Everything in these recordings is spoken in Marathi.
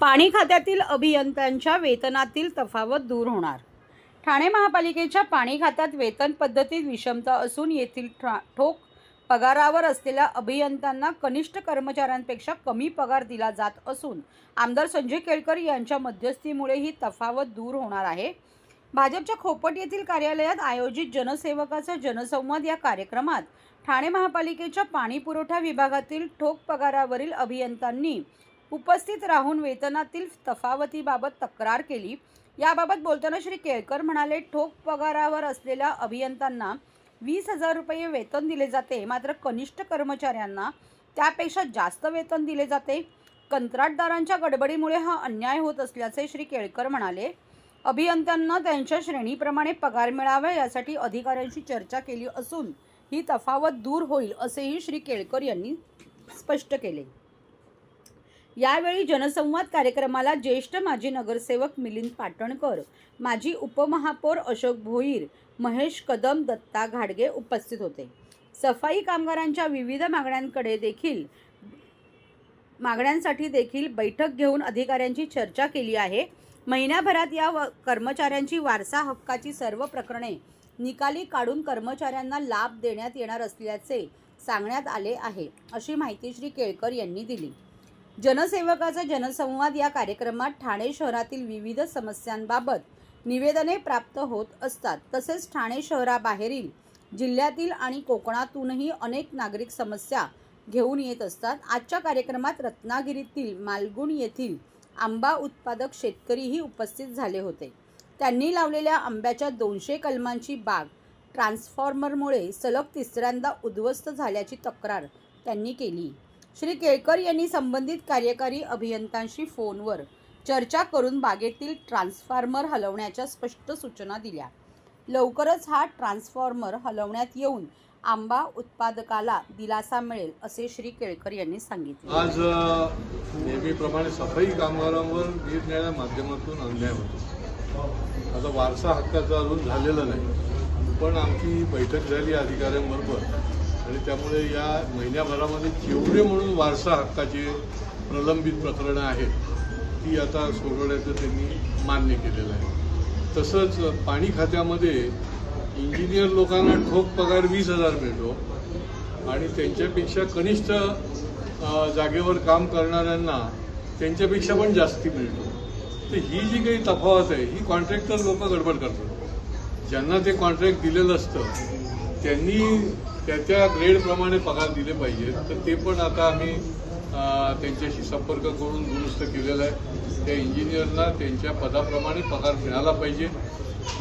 पाणी खात्यातील अभियंत्यांच्या वेतनातील तफावत दूर होणार. ठाणे महापालिकेच्या पाणी खात्यात वेतन पद्धतीत विषमता असून येथील ठा ठोक पगारावर असलेल्या अभियंत्यांना कनिष्ठ कर्मचाऱ्यांपेक्षा कमी पगार दिला जात असून आमदार संजय केळकर यांच्या मध्यस्थीमुळे ही तफावत दूर होणार आहे. भाजपच्या खोपट येथील कार्यालयात आयोजित जनसेवकाचा जनसंवाद या कार्यक्रमात ठाणे महापालिकेच्या पाणी पुरवठा विभागातील ठोक पगारावरील अभियंत्यांनी उपस्थित राहून वेतनातील तफावतीबाबत तक्रार केली. याबाबत बोलताना श्री केळकर म्हणाले ठोक पगारावर असलेल्या अभियंत्यांना वीस हजार रुपये वेतन दिले जाते. मात्र कनिष्ठ कर्मचाऱ्यांना त्यापेक्षा जास्त वेतन दिले जाते. कंत्राटदारांच्या गडबडीमुळे हा अन्याय होत असल्याचे श्री केळकर म्हणाले. अभियंत्यांना त्यांच्या श्रेणीप्रमाणे पगार मिळावा यासाठी अधिकाऱ्यांशी चर्चा केली असून ही तफावत दूर होईल असेही श्री केळकर यांनी स्पष्ट केले. यावेळी जनसंवाद कार्यक्रमाला ज्येष्ठ माजी नगरसेवक मिलिंद पाटणकर माजी उपमहापौर अशोक भोईर महेश कदम दत्ता घाडगे उपस्थित होते. सफाई कामगारांच्या विविध मागण्यांकडे देखील मागण्यांसाठी देखील बैठक घेऊन अधिकाऱ्यांची चर्चा केली आहे. महिन्याभरात या व कर्मचाऱ्यांची वारसा हक्काची सर्व प्रकरणे निकाली काढून कर्मचाऱ्यांना लाभ देण्यात येणार असल्याचे सांगण्यात आले आहे अशी माहिती श्री केळकर यांनी दिली. जनसेवकाचा जनसंवाद या कार्यक्रमात ठाणे शहरातील विविध समस्यांबाबत निवेदने प्राप्त होत असतात. तसेच ठाणे शहराबाहेरील जिल्ह्यातील आणि कोकणातूनही अनेक नागरिक समस्या घेऊन येत असतात. आजच्या कार्यक्रमात रत्नागिरीतील मालगुण येथील आंबा उत्पादक शेतकरीही उपस्थित झाले होते. त्यांनी लावलेल्या आंब्याच्या दोनशे कलमांची बाग ट्रान्सफॉर्मरमुळे सलग तिसऱ्यांदा उद्ध्वस्त झाल्याची तक्रार त्यांनी केली. श्री केळकर यांनी संबंधित कार्यकारी अभियंत्यांशी फोनवर चर्चा करून बागेतील ट्रान्सफॉर्मर हलवण्याच्या स्पष्ट सूचना दिल्या. लवकरच हा ट्रान्सफॉर्मर हलवण्यात येऊन आंबा उत्पादकाला दिलासा मिळेल असे श्री केळकर यांनी सांगितले. आज नेहमीप्रमाणे सफाई कामगारांवर निरनिराळ्या माध्यमातून अन्याय होतो. आता वारसा हक्काचा अजून झालेला नाही. पण आमची बैठक झाली अधिकाऱ्यांबरोबर. आणि त्यामुळे या महिन्याभरामध्ये जेवढे म्हणून वारसा हक्काचे प्रलंबित प्रकरणं आहेत ती आता सोडवण्याचं त्यांनी मान्य केलेलं आहे. तसंच पाणी खात्यामध्ये इंजिनियर लोकांना ठोक पगार वीस हजार मिळतो आणि त्यांच्यापेक्षा कनिष्ठ जागेवर काम करणाऱ्यांना त्यांच्यापेक्षा पण जास्ती मिळतो. तर ही जी काही तफावत आहे ही कॉन्ट्रॅक्टर लोक गडबड करतात. ज्यांना ते कॉन्ट्रॅक्ट दिलेलं असतं त्यांनी त्याच्या ग्रेडप्रमाणे पगार दिले पाहिजेत. तर ते पण आता आम्ही त्यांच्याशी संपर्क करून दुरुस्त केलेला आहे. त्या इंजिनियरना त्यांच्या पदाप्रमाणे पगार मिळाला पाहिजे.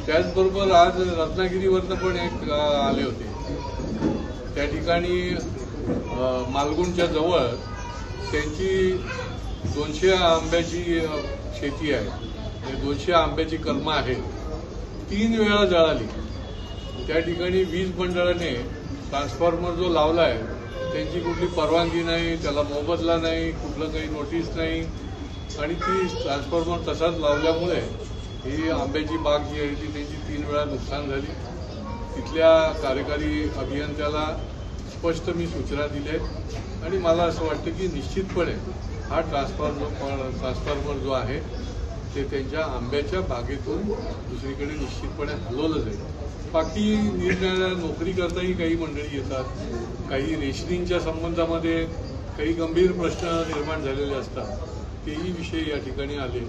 त्याचबरोबर आज रत्नागिरीवरनं पण एक आले होते. त्या ठिकाणी मालगुणच्या जवळ त्यांची दोनशे आंब्याची शेती आहे. म्हणजे दोनशे आंब्याची कलमं आहेत. तीन वेळा जळाली. त्या ठिकाणी वीज मंडळाने ट्रान्सफॉर्मर जो लावला आहे त्यांची कुठली परवानगी नाही त्याला मोबदला नाही कुठलं काही नोटीस नाही. आणि ती ट्रान्सफॉर्मर तसाच लावल्यामुळे ही आंब्याची बाग जी आहे ती त्यांची तीन वेळा नुकसान झाली. तिथल्या कार्यकारी अभियंत्याला स्पष्ट मी सूचना दिल्या आहेत. आणि मला असं वाटतं की निश्चितपणे हा ट्रान्सफॉर्मर ट्रान्सफॉर्मर जो आहे ते त्यांच्या आंब्याच्या बागेतून दुसरीकडे निश्चितपणे हलवलं जाईल. बाकी निरनिराळ्या नोकरी करताही काही मंडळी येतात. काही रेशनिंगच्या संबंधामध्ये काही गंभीर प्रश्न निर्माण झालेले असतात. तेही विषय या ठिकाणी आले.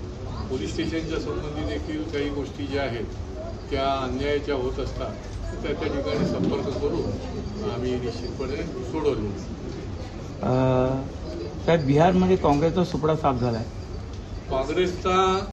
पोलीस स्टेशनच्या संबंधी देखील काही गोष्टी ज्या आहेत त्या अन्यायाच्या होत असतात. त्या त्या ठिकाणी संपर्क करून आम्ही निश्चितपणे सोडवले. साहेब बिहारमध्ये काँग्रेसचा सुपडा साफ झाला आहे काँग्रेसचा